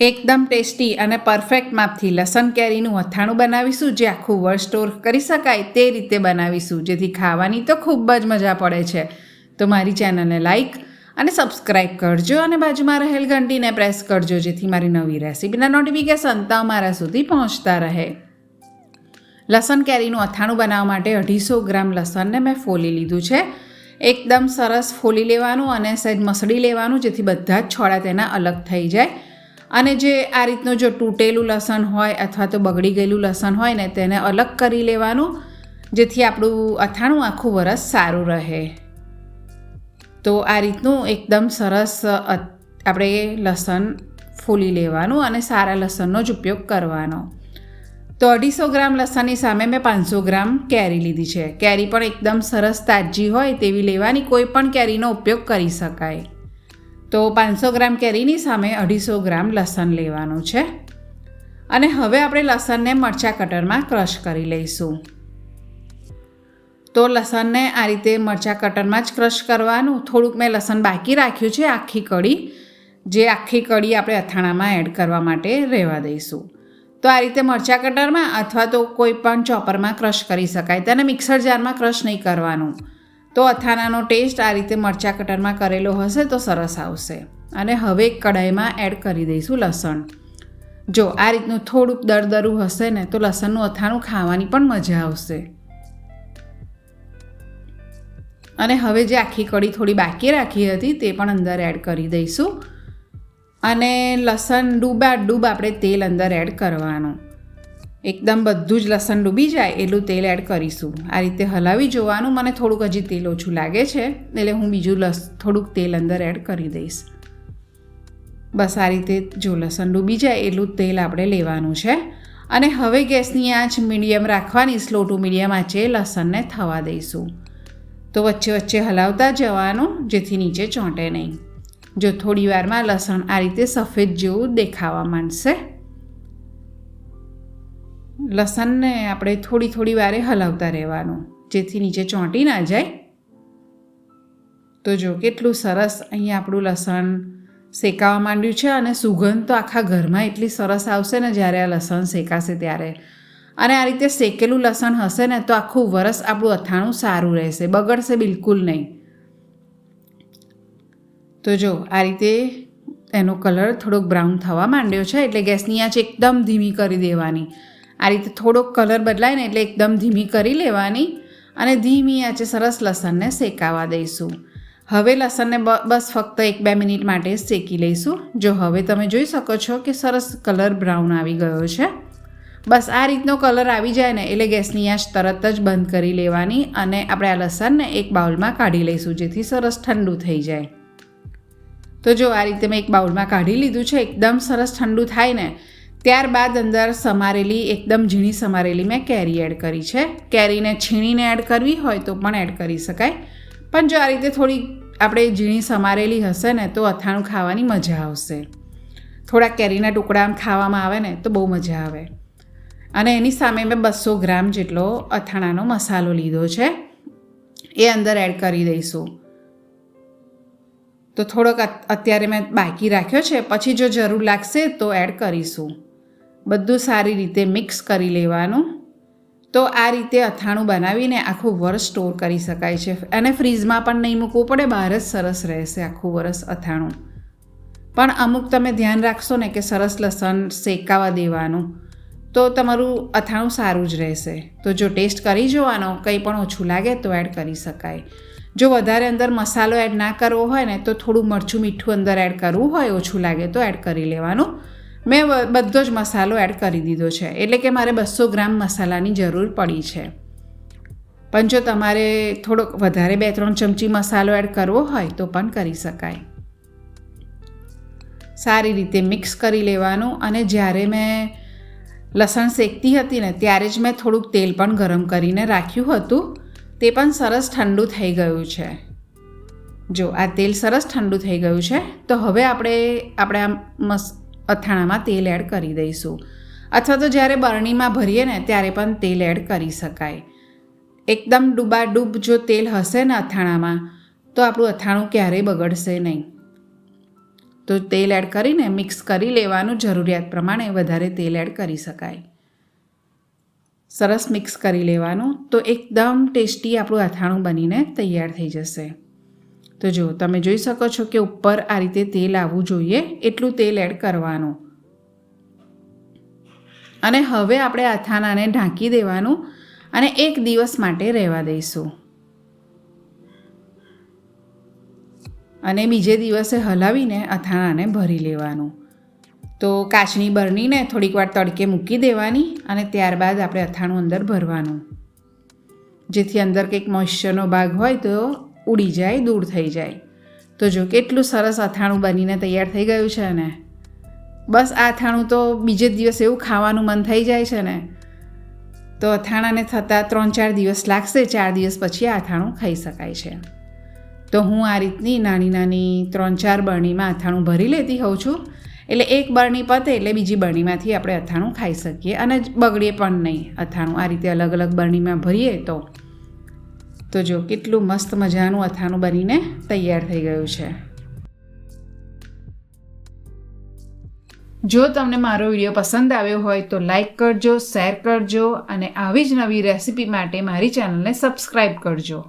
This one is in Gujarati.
એકદમ ટેસ્ટી અને પરફેક્ટ માપથી લસણ કેરીનું અથાણું બનાવીશું, જે આખું વર્ષ સ્ટોર કરી શકાય તે રીતે બનાવીશું, જેથી ખાવાની તો ખૂબ જ મજા પડે છે. તો મારી ચેનલને લાઈક અને સબસ્ક્રાઈબ કરજો અને બાજુમાં રહેલ ઘંટીને પ્રેસ કરજો, જેથી મારી નવી રેસીપીના નોટિફિકેશન તમારા સુધી પહોંચતા રહે. લસણ કેરીનું અથાણું બનાવવા માટે અઢીસો ગ્રામ લસણને મેં ફોલી લીધું છે. એકદમ સરસ ફોલી લેવાનું અને સહેજ મસળી લેવાનું, જેથી બધા જ છોડા તેના અલગ થઈ જાય. અને જે આ રીતનું જો તૂટેલું લસણ હોય અથવા તો બગડી ગયેલું લસણ હોય ને, તેને અલગ કરી લેવાનું, જેથી આપણું અથાણું આખું વરસ સારું રહે. તો આ રીતનું એકદમ સરસ આપણે લસણ ફૂલી લેવાનું અને સારા લસણનો જ ઉપયોગ કરવાનો. તો અઢીસો ગ્રામ લસણની સામે મેં પાંચસો ગ્રામ કેરી લીધી છે. કેરી પણ એકદમ સરસ તાજી હોય તેવી લેવાની કોઈ પણ કેરીનો ઉપયોગ કરી શકાય. તો પાંચસો ગ્રામ કેરીની સામે અઢીસો ગ્રામ લસણ લેવાનું છે. અને હવે આપણે લસણને મરચાં કટરમાં ક્રશ કરી લઈશું. તો લસણને આ રીતે મરચાં કટરમાં જ ક્રશ કરવાનું. થોડુંક મેં લસણ બાકી રાખ્યું છે આખી કઢી જે આખી કઢી આપણે અથાણામાં એડ કરવા માટે રહેવા દઈશું. તો આ રીતે મરચાં કટરમાં અથવા તો કોઈ પણ ચોપરમાં ક્રશ કરી શકાય. તેને મિક્સર જારમાં ક્રશ નહીં કરવાનું. તો અથાણાનો ટેસ્ટ આ રીતે મરચાં કટરમાં કરેલો હશે તો સરસ આવશે. અને હવે કઢાઈમાં એડ કરી દઈશું લસણ. જો આ રીતનું થોડુંક દરદરું હશે ને તો લસણનું અથાણું ખાવાની પણ મજા આવશે. અને હવે જે આખી કઢી થોડી બાકી રાખી હતી તે પણ અંદર એડ કરી દઈશું. અને લસણ ડૂબા ડૂબ આપણે તેલ અંદર એડ કરવાનું. એકદમ બધું જ લસણ ડૂબી જાય એટલું તેલ એડ કરીશું. આ રીતે હલાવી જોવાનું મને થોડુંક હજી તેલ ઓછું લાગે છે, એટલે હું બીજું લસ, થોડુંક તેલ અંદર એડ કરી દઈશ. બસ આ રીતે જો લસણ ડૂબી જાય એટલું તેલ આપણે લેવાનું છે. અને હવે ગેસની આંચ મીડિયમ રાખવાની, સ્લો ટુ મીડિયમ આંચે લસણને થવા દઈશું. તો વચ્ચે વચ્ચે હલાવતા જવાનું, જેથી નીચે ચોંટે નહીં. જો થોડી વારમાં લસણ આ રીતે સફેદ જેવું દેખાવા માંડશે. લસણને આપણે થોડી થોડી વારે હલાવતા રહેવાનું. જેથી નીચે ચોંટી ના જાય. તો જો કેટલું સરસ અહીંયા આપણું લસણ શેકાવા માંડ્યું છે અને સુગંધ તો આખા ઘરમાં એટલી સરસ આવશે ને જ્યારે આ લસણ શેકાશે ત્યારે. અને આ રીતે શેકેલું લસણ હશે ને તો આખું વરસ આપણું અથાણું સારું રહેશે. બગડશે બિલકુલ નહીં. તો જો આ રીતે એનો કલર થોડોક બ્રાઉન થવા માંડ્યો છે એટલે ગેસની આંચ એકદમ ધીમી કરી દેવાની. આ રીતે થોડોક કલર બદલાય ને એટલે એકદમ ધીમી કરી લેવાની અને ધીમી આંચે સરસ લસણને શેકાવા દઈશું. હવે લસણને બસ ફક્ત એક બે મિનિટ માટે શેકી લઈશું. જો હવે તમે જોઈ શકો છો કે સરસ કલર બ્રાઉન આવી ગયો છે. બસ આ રીતનો કલર આવી જાય ને એટલે ગેસની આંચ તરત જ બંધ કરી લેવાની અને આપણે આ લસણને એક બાઉલમાં કાઢી લઈશું જેથી સરસ ઠંડુ થઈ જાય. તો જો આ રીતે મેં એક બાઉલમાં કાઢી લીધું છે, એકદમ સરસ ઠંડુ થાય ને ત્યારબાદ અંદર સમારેલી, એકદમ ઝીણી સમારેલી મેં કેરી એડ કરી છે. કેરીને છીણીને એડ કરવી હોય તો પણ એડ કરી શકાય. પણ જો આ રીતે થોડી આપણે ઝીણી સમારેલી હશે ને તો અથાણું ખાવાની મજા આવશે. થોડા કેરીના ટુકડા ખાવામાં આવે ને તો બહુ મજા આવે. અને એની સામે મેં બસો ગ્રામ જેટલો અથાણાનો મસાલો લીધો છે. એ અંદર એડ કરી દઈશું. તો થોડોક અત્યારે મેં બાકી રાખ્યો છે. પછી જો જરૂર લાગશે તો એડ કરીશું. બધું સારી રીતે મિક્સ કરી લેવાનું. તો આ રીતે અથાણું બનાવીને આખું વરસ સ્ટોર કરી શકાય છે. અને ફ્રીઝમાં પણ નહીં મૂકવું પડે, બહાર જ સરસ રહેશે આખું વરસ અથાણું. પણ અમુક તમે ધ્યાન રાખશો ને કે સરસ લસણ શેકાવા દેવાનું. તો તમારું અથાણું સારું જ રહેશે. તો જો ટેસ્ટ કરી જોવાનો, કંઈ પણ ઓછું લાગે તો એડ કરી શકાય. જો વધારે અંદર મસાલો એડ ના કરવો હોય ને, તો થોડું મરચું મીઠું અંદર એડ કરવું હોય, ઓછું લાગે તો એડ કરી લેવાનું. મેં બધો જ મસાલો એડ કરી દીધો છે. એટલે કે મારે બસો ગ્રામ મસાલાની જરૂર પડી છે. પણ જો તમારે થોડોક વધારે બે ત્રણ ચમચી મસાલો એડ કરવો હોય તો પણ કરી શકાય. સારી રીતે મિક્સ કરી લેવાનું અને જ્યારે મેં લસણ શેકતી હતી ને ત્યારે જ મેં થોડુંક તેલ પણ ગરમ કરીને રાખ્યું હતું. તે પણ સરસ ઠંડુ થઈ ગયું છે. જો આ તેલ સરસ ઠંડુ થઈ ગયું છે, તો હવે આપણે આપણે મસ અથાણામાં તેલ એડ કરી દઈશું. અથવા તો જ્યારે બરણીમાં ભરીએ ને, ત્યારે પણ તેલ એડ કરી શકાય. એકદમ ડૂબાડૂબ જો તેલ હશે ને અથાણામાં, તો આપણું અથાણું ક્યારેય બગડશે નહીં. તો તેલ એડ કરીને મિક્સ કરી લેવાનું. જરૂરિયાત પ્રમાણે વધારે તેલ એડ કરી શકાય. સરસ મિક્સ કરી લેવાનું. તો એકદમ ટેસ્ટી આપણું અથાણું બનીને તૈયાર થઈ જશે. તો જો તમે જોઈ શકો છો કે ઉપર આ રીતે તેલ આવવું જોઈએ, એટલું તેલ એડ કરવાનું. અને હવે આપણે અથાણાને ઢાંકી દેવાનું અને એક દિવસ માટે રહેવા દઈશું. અને બીજે દિવસે હલાવીને અથાણાને ભરી લેવાનું. તો કાચની બરણીને થોડીક વાર તડકે મૂકી દેવાની અને ત્યારબાદ આપણે અથાણું અંદર ભરવાનું. જેથી અંદર કંઈક મોઇશ્ચરનો ભાગ હોય તો ઉડી જાય, દૂર થઈ જાય. તો જો કેટલું સરસ અથાણું બનીને તૈયાર થઈ ગયું છે ને. બસ આ અથાણું તો બીજે દિવસ એવું ખાવાનું મન થઈ જાય છે ને. તો અથાણાને થતાં ત્રણ ચાર દિવસ લાગશે, ચાર દિવસ પછી આ અથાણું ખાઈ શકાય છે. તો હું આ રીતની નાની નાની ત્રણ ચાર બરણીમાં અથાણું ભરી લેતી હોઉં છું. એટલે એક બરણી પતે એટલે બીજી બરણીમાંથી આપણે અથાણું ખાઈ શકીએ. અને બગડીએ પણ નહીં. અથાણું આ રીતે અલગ અલગ બરણીમાં ભરીએ તો. તો જો, કેટલું મસ્ત મજાનું અથાણું બનીને તૈયાર થઈ ગયું છે. જો તમને મારો વીડિયો પસંદ આવ્યો હોય તો લાઈક કરજો, શેર કરજો અને આવી જ નવી રેસિપી માટે મારી ચેનલને સબસ્ક્રાઈબ કરજો.